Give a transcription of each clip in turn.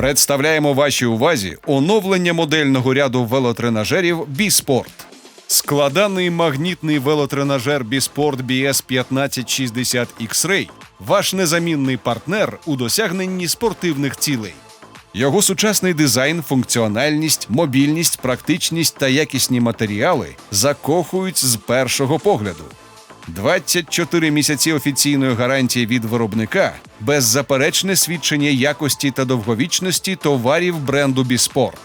Представляємо вашій увазі оновлення модельного ряду велотренажерів Біспорт. Складаний магнітний велотренажер Біспорт BS 1560 X-Ray – ваш незамінний партнер у досягненні спортивних цілей. Його сучасний дизайн, функціональність, мобільність, практичність та якісні матеріали закохують з першого погляду. 24 місяці офіційної гарантії від виробника, беззаперечне свідчення якості та довговічності товарів бренду Біспорт.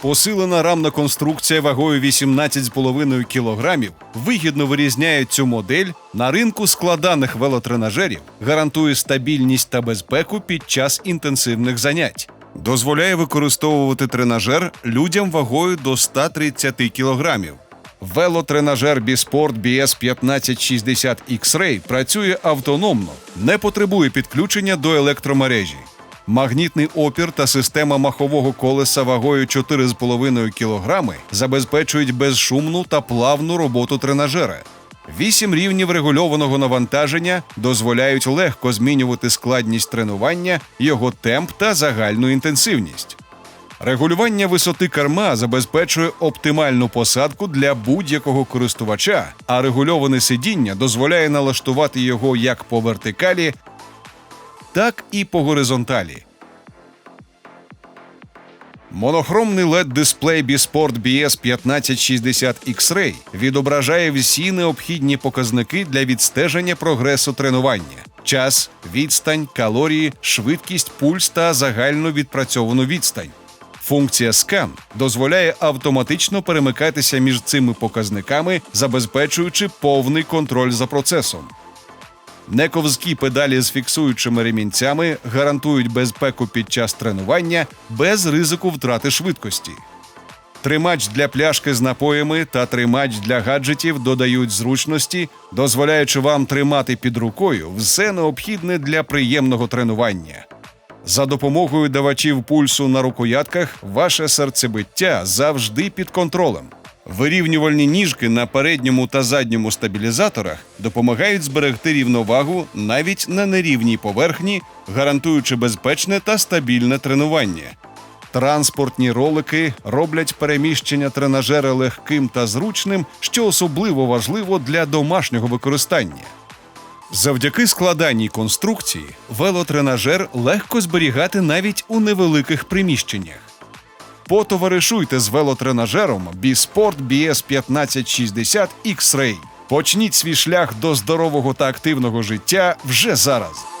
Посилена рамна конструкція вагою 18,5 кг вигідно вирізняє цю модель на ринку складаних велотренажерів, гарантує стабільність та безпеку під час інтенсивних занять. Дозволяє використовувати тренажер людям вагою до 130 кг. Велотренажер Біспорт BS 1560 X-Ray працює автономно, не потребує підключення до електромережі. Магнітний опір та система махового колеса вагою 4,5 кг забезпечують безшумну та плавну роботу тренажера. Вісім рівнів регульованого навантаження дозволяють легко змінювати складність тренування, його темп та загальну інтенсивність. Регулювання висоти керма забезпечує оптимальну посадку для будь-якого користувача, а регульоване сидіння дозволяє налаштувати його як по вертикалі, так і по горизонталі. Монохромний led дисплей Біспорт BS 1560 X-Ray відображає всі необхідні показники для відстеження прогресу тренування: час, відстань, калорії, швидкість, пульс та загальну відпрацьовану відстань. Функція скан дозволяє автоматично перемикатися між цими показниками, забезпечуючи повний контроль за процесом. Нековзкі педалі з фіксуючими ремінцями гарантують безпеку під час тренування без ризику втрати швидкості. Тримач для пляшки з напоями та тримач для гаджетів додають зручності, дозволяючи вам тримати під рукою все необхідне для приємного тренування. За допомогою давачів пульсу на рукоятках ваше серцебиття завжди під контролем. Вирівнювальні ніжки на передньому та задньому стабілізаторах допомагають зберегти рівновагу навіть на нерівній поверхні, гарантуючи безпечне та стабільне тренування. Транспортні ролики роблять переміщення тренажера легким та зручним, що особливо важливо для домашнього використання. Завдяки складаній конструкції велотренажер легко зберігати навіть у невеликих приміщеннях. Потоваришуйте з велотренажером Біспорт BS 1560 X-Ray. Почніть свій шлях до здорового та активного життя вже зараз.